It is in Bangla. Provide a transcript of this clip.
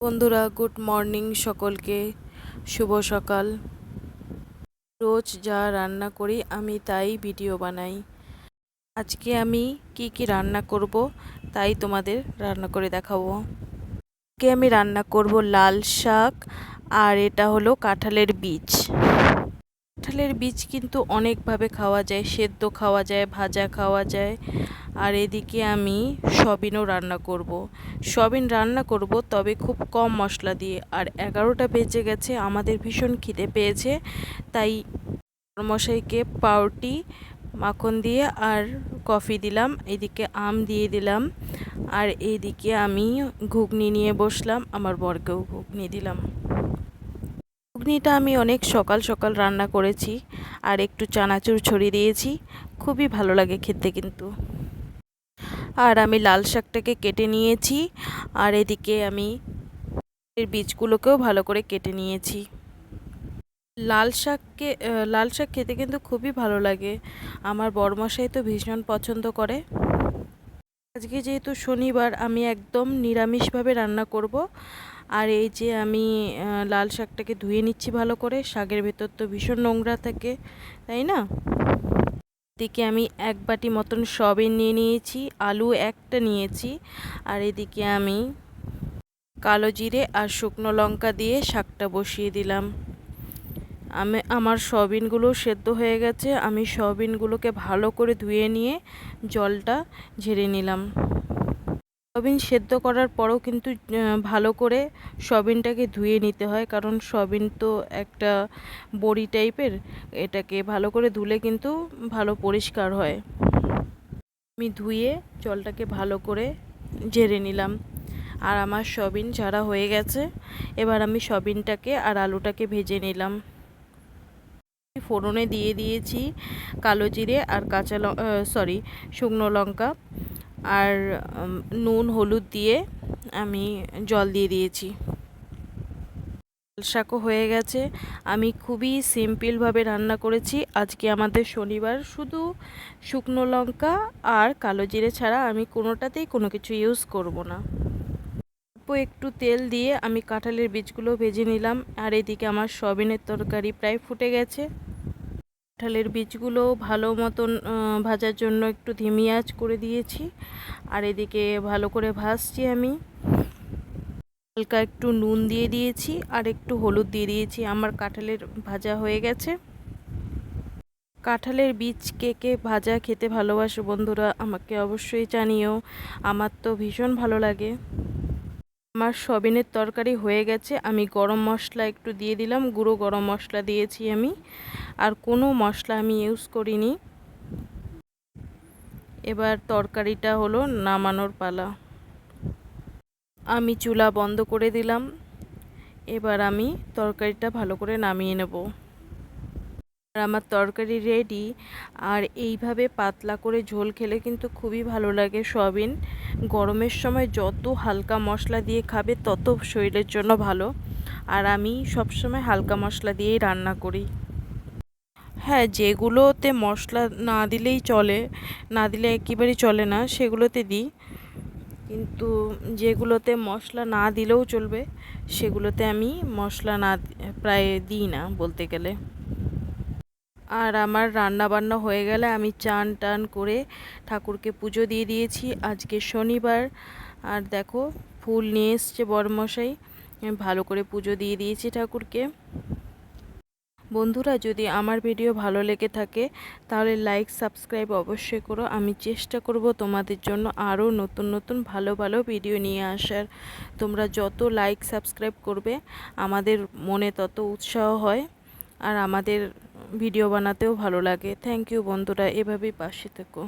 বন্ধুরা, গুড মর্নিং সকলকে। শুভ সকাল। রোজ যা রান্না করি আমি তাই ভিডিও বানাই। আজকে আমি কি কি রান্না করব তাই তোমাদের রান্না করে দেখাবো। আজকে আমি রান্না করব লাল শাক আর এটা হলো কাঁঠালের বীজ। কাঁঠালের বীজ কিন্তু অনেকভাবে খাওয়া যায়, সেদ্ধ খাওয়া যায়, ভাজা খাওয়া যায়। আর এদিকে আমি সবিনও রান্না করব। সবিন রান্না করব, তবে খুব কম মশলা দিয়ে। আর এগারোটা বেজে গেছে, আমাদের ভীষণ খিদে পেয়েছে, তাই মশাইকে পাউটি মাখন দিয়ে আর কফি দিলাম। এদিকে আম দিয়ে দিলাম। আর এদিকে আমি ঘুগনি নিয়ে বসলাম, আমার বরকেও ঘুগনি দিলাম। ঘুগনিটা আমি অনেক সকাল সকাল রান্না করেছি আর একটু চানাচুর ছড়িয়ে দিয়েছি। খুবই ভালো লাগে খেতে কিন্তু। আর আমি লাল শাকটাকে কেটে নিয়েছি আর এদিকে আমি এর বীজগুলোকেও ভালো করে কেটে নিয়েছি। লাল শাককে লাল শাক খেতে কিন্তু খুবই ভালো লাগে। আমার বড়মশাই তো ভীষণ পছন্দ করে। আজকে যেহেতু শনিবার, আমি একদম নিরামিষভাবে রান্না করব। আর এই যে আমি লাল শাকটাকে ধুয়ে নিচ্ছি ভালো করে, শাকের ভেতর তো ভীষণ নোংরা থাকে, তাই না? এদিকে আমি এক বাটি মতন সবিন নিয়ে নিয়েছি, আলু একটা নিয়েছি, আর এদিকে আমি কালো জিরে আর শুকনো লঙ্কা দিয়ে শাকটা বসিয়ে দিলাম। আমি, আমার সবিনগুলো সেদ্ধ হয়ে গেছে, আমি সবিনগুলোকে ভালো করে ধুয়ে নিয়ে জলটা ঝেড়ে নিলাম। সবিন সেদ্ধ করার পরও কিন্তু ভালো করে সবিনটাকে ধুয়ে নিতে হয়। কারণ সবিন তো একটা বড়ি টাইপের, এটাকে ভালো করে ধুলে কিন্তু ভালো পরিষ্কার হয়। আমি ধুয়ে জলটাকে ভালো করে ঝেড়ে নিলাম। আর আমার সবিন ঝাড়া হয়ে গেছে। এবার আমি সবিনটাকে আর আলুটাকে ভেজে নিলাম। ফোড়নে দিয়ে দিয়েছি কালো জিরে আর কাঁচা সরি, শুকনো লঙ্কা। আর নুন, হলুদ দিয়ে আমি জল দিয়ে দিয়েছি। শাকও হয়ে গেছে। আমি খুবই সিম্পলভাবে রান্না করেছি। আজকে আমাদের শনিবার। শুধু শুকনো লঙ্কা আর কালো জিরে ছাড়া আমি কোনোটাতেই কোনো কিছু ইউজ করব না। অল্প একটু তেল দিয়ে আমি কাঁঠালের বীজগুলো ভেজে নিলাম। আর এদিকে আমার সবিনের তরকারি প্রায় ফুটে গেছে। কাঁঠালের বীজগুলো ভালো মতন ভাজার জন্য একটু ধিমি আঁচ করে দিয়েছি। আর এদিকে ভালো করে ভাজছি আমি। হালকা একটু নুন দিয়ে দিয়েছি আর একটু হলুদ দিয়ে দিয়েছি। আমার কাঁঠালের ভাজা হয়ে গেছে। কাঁঠালের বীজ কে কে ভাজা খেতে ভালোবাসো বন্ধুরা, আমাকে অবশ্যই জানিও। আমার তো ভীষণ ভালো লাগে। আমার সবিনের তরকারি হয়ে গেছে, আমি গরম মশলা একটু দিয়ে দিলাম, গুঁড়ো গরম মশলা দিয়েছি আমি, আর কোনো মশলা আমি ইউজ করিনি। এবার তরকারিটা হলো নামানোর পালা। আমি চুলা বন্ধ করে দিলাম, এবার আমি তরকারিটা ভালো করে নামিয়ে নেব। আর আমার তরকারি রেডি আর এইভাবে পাতলা করে ঝোল খেলে কিন্তু খুবই ভালো লাগে সয়াবিন। গরমের সময় যত হালকা মশলা দিয়ে খাবে তত শরীরের জন্য ভালো। আর আমি সবসময় হালকা মশলা দিয়েই রান্না করি। হ্যাঁ যেগুলোতে মশলা না দিলেই চলে, না দিলে একেবারেই চলে না, সেগুলোতে দিই। কিন্তু যেগুলোতে মশলা না দিলেও চলবে, সেগুলোতে আমি মশলা না, প্রায় দিই না বলতে গেলে। আর আমার রান্না বান্না হয়ে গেলে আমি চান টান করে ঠাকুরকে পুজো দিয়ে দিয়েছি। আজকে শনিবার। আর দেখো, ফুল নিয়ে এসছে বরমশাই। ভালো করে পুজো দিয়ে দিয়েছি ঠাকুরকে। বন্ধুরা, যদি আমার ভিডিও ভালো লেগে থাকে, তাহলে লাইক, সাবস্ক্রাইব অবশ্যই করো। আমি চেষ্টা করব তোমাদের জন্য আরও নতুন নতুন ভালো ভালো ভিডিও নিয়ে আসার। তোমরা যত লাইক, সাবস্ক্রাইব করবে, আমাদের মনে তত উৎসাহ হয়। আর আমাদের ভিডিও বানাতেও ভালো লাগে। থ্যাংক ইউ বন্ধুরা এভাবেই পাশে থেকো।